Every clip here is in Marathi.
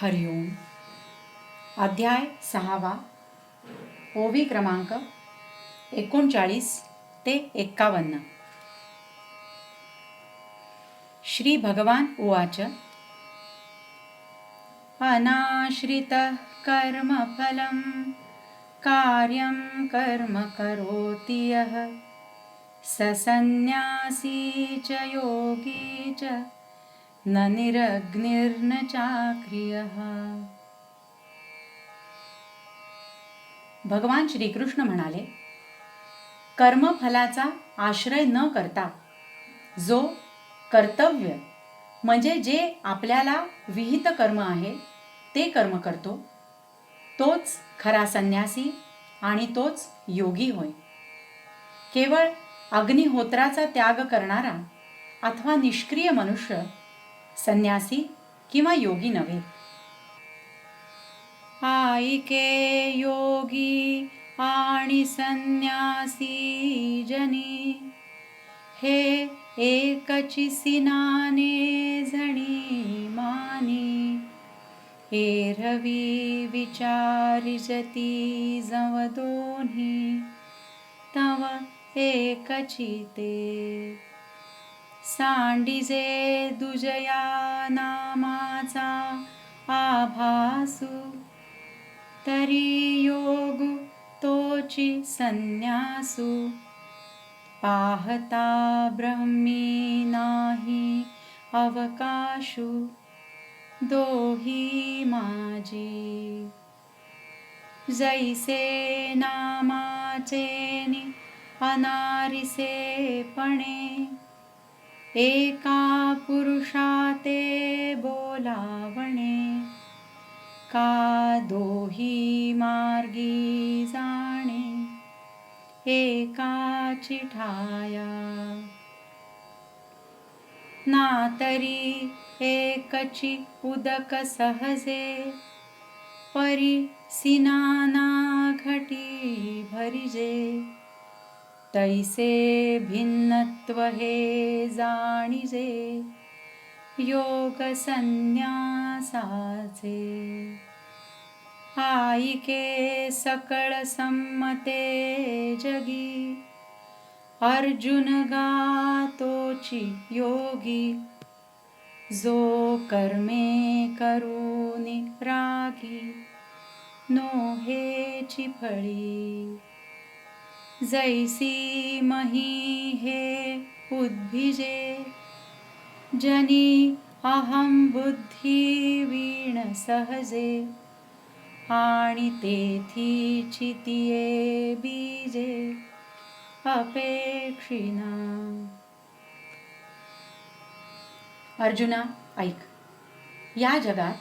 हरिओम अध्याय सहावा. ओवी क्रमांक एकोणचाळीस ते एक्कावन्न. श्री भगवान उवाच. अनाश्रितः कर्मफलं कार्यं कर्म करोति यः। ससन्न्यासी च योगी च न निरग्निर्न चाक्रियः भगवान श्रीकृष्ण म्हणाले कर्मफलाचा आश्रय न करता जो कर्तव्य म्हणजे जे आपल्याला विहित कर्म आहे ते कर्म करतो तोच खरा संन्यासी आणि तोच योगी होय. केवळ अग्निहोत्राचा त्याग करणारा अथवा निष्क्रिय मनुष्य संन्यासी किंवा योगी नव्हे. आईके योगी आणि संन्यासी जनी. हे एकची सिनाने झणी मानी. एरवी विचारिजती जव दोन्ही. तव एकची ते सांडिजे दुजया नामाचा आभासू. तरी योग तोची संन्यासू. पाहता ब्रह्मी नाही अवकाशू. दोही माझी जैसे नामाचे अनारिसेपणे पणे. एका पुरुषाते बोलावणे. का दोही मार्गी जाणे? एका चिठाया. ना तरी एकची उदक सहजे परी सिनाना घटी भरिजे. तैसे भिन्नत्व हे जाणिजे योग संन्यासाचे आईके सकळ संमते जगी अर्जुन गातोची योगी। जो कर्मे करूनी रागी नोहेची फळी। जैसी मही हे उद्भिजे जनी अहम बुद्धी वीण सहजे आणि तेथी चितिये बीजे अपेक्षिना अर्जुना ऐक. या जगात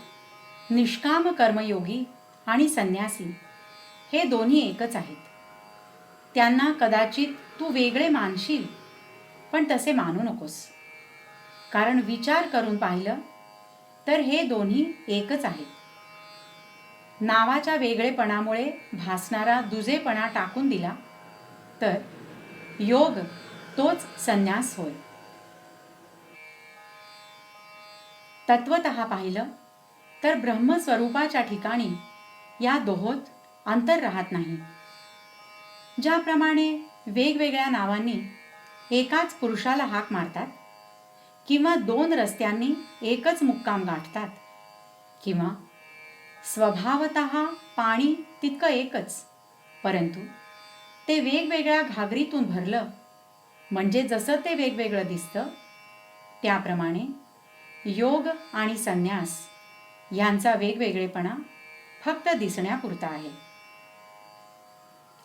निष्काम कर्मयोगी आणि संन्यासी हे दोन्ही एकच आहेत. त्यांना कदाचित तू वेगळे मानशील पण तसे मानू नकोस. कारण विचार करून पाहिलं तर हे दोन्ही एकच आहेत. नावाच्या वेगळेपणामुळे भासणारा दुजेपणा टाकून दिला तर योग तोच संन्यास होय. तत्वत पाहिलं तर ब्रह्मस्वरूपाच्या ठिकाणी या दोहोत अंतर राहत नाही. ज्याप्रमाणे वेगवेगळ्या नावांनी एकाच पुरुषाला हाक मारतात किंवा दोन रस्त्यांनी एकच मुक्काम गाठतात किंवा स्वभावत पाणी तितकं एकच परंतु ते वेगवेगळ्या घागरीतून भरलं. म्हणजे जसं ते वेगवेगळं दिसतं त्याप्रमाणे योग आणि संन्यास यांचा वेगवेगळेपणा फक्त दिसण्यापुरता आहे.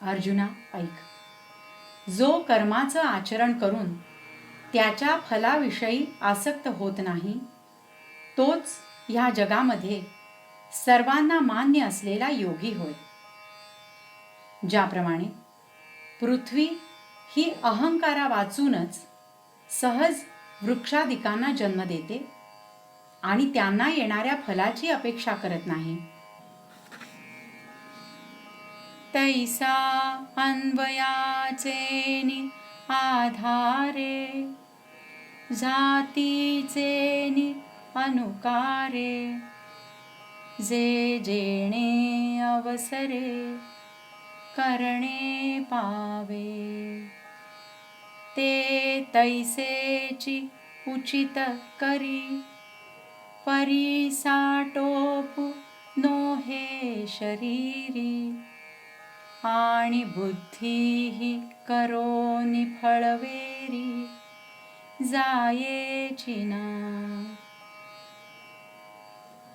अर्जुना ऐक. जो कर्माचं आचरण करून त्याच्या फलाविषयी आसक्त होत नाही तोच ह्या जगामध्ये सर्वांना मान्य असलेला योगी होय. ज्याप्रमाणे पृथ्वी ही अहंकारा वाचूनच सहज वृक्षादिकांना जन्म देते आणि त्यांना येणाऱ्या फलाची अपेक्षा करत नाही. तैसा अन्वयाचे आधारे जातीचेनि अनुकारे जे जेणे अवसरे करणे पावे। ते तैसेची उचित करी परी साटोपू नो हे शरीरी। आणि बुद्धीही करोनी फळवेरी जायेची ना.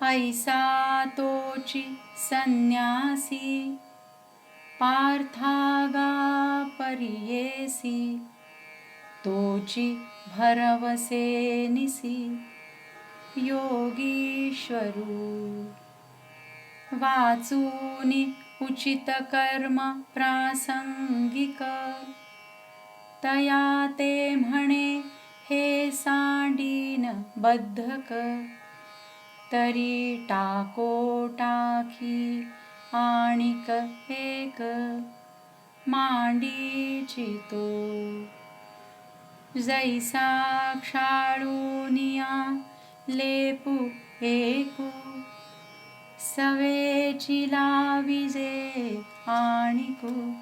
ऐसा तोची संन्यासी पार्थागा परियेसी तोची भरवसे निसी योगीश्वरू। वाचूनि उचित कर्म प्रासंगिक तया ते म्हणे हे सांडीन बद्धक। तरी टाको टाकी आणिक एक। मांडीची तो। जैसा क्षाळूनिया लेपू एकू। सवेची लाविजे आणिकू.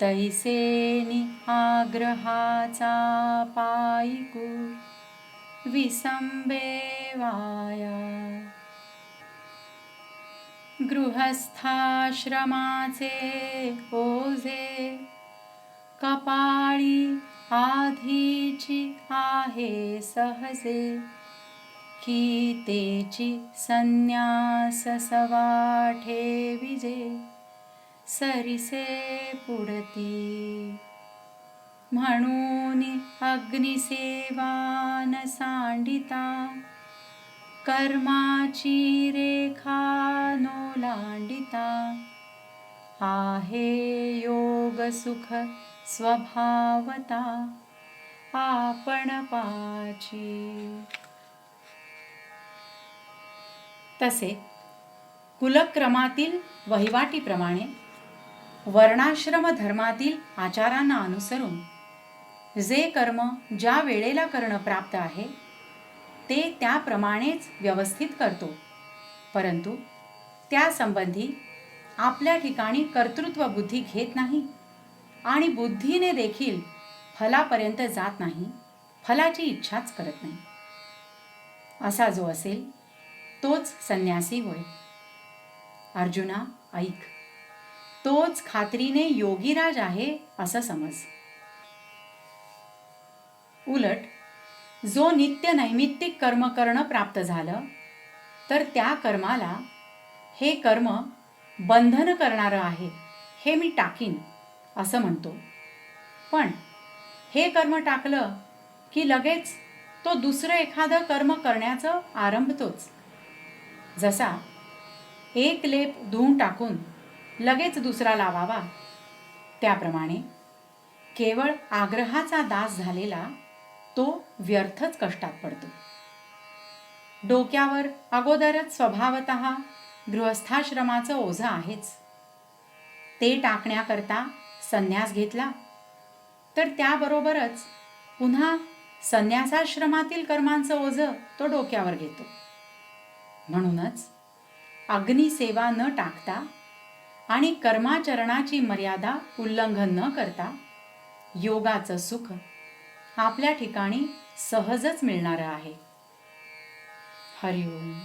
तैसेनी आग्रहाचा पायिको. विसंबे वाया. गृहस्थाश्रमाचे ओझे. कपाळी आधीची आहे सहजे. की तेची संन्यास सवाठे विजे सरिसे पुढती. म्हणून अग्निसेवान सांडिता कर्माची रेखा नोलांडिता. आहे योग सुख स्वभावता आपण पाची. तसे कुलक्रमातील वहिवाटीप्रमाणे वर्णाश्रम धर्मातील आचारांना अनुसरून जे कर्म ज्या वेळेला करणं प्राप्त आहे ते त्याप्रमाणेच व्यवस्थित करतो. परंतु त्यासंबंधी आपल्या ठिकाणी कर्तृत्व बुद्धी घेत नाही आणि बुद्धीने देखील फलापर्यंत जात नाही फलाची इच्छाच करत नाही. असा जो असेल तोच संन्यासी होय. अर्जुना ऐक. तोच खात्रीने योगीराज आहे असं समज. उलट जो नित्य नैमित्तिक कर्म करणं प्राप्त झालं तर त्या कर्माला हे कर्म बंधन करणारं आहे हे मी टाकीन असं म्हणतो. पण हे कर्म टाकलं की लगेच तो दुसरं एखादं कर्म करण्याचं आरंभतोच. जसा एक लेप धुवून टाकून लगेच दुसरा लावावा. त्याप्रमाणे केवळ आग्रहाचा दास झालेला तो व्यर्थच कष्टात पडतो. डोक्यावर अगोदरच स्वभावत गृहस्थाश्रमाचं ओझं आहेच. ते टाकण्याकरता संन्यास घेतला तर त्याबरोबरच पुन्हा संन्यासाश्रमातील कर्मांचं ओझं तो डोक्यावर घेतो. म्हणूनच अग्निसेवा न टाकता आणि कर्माचरणाची मर्यादा उल्लंघन न करता योगाचं सुख आपल्या ठिकाणी सहजच मिळणारं आहे. हरिओम.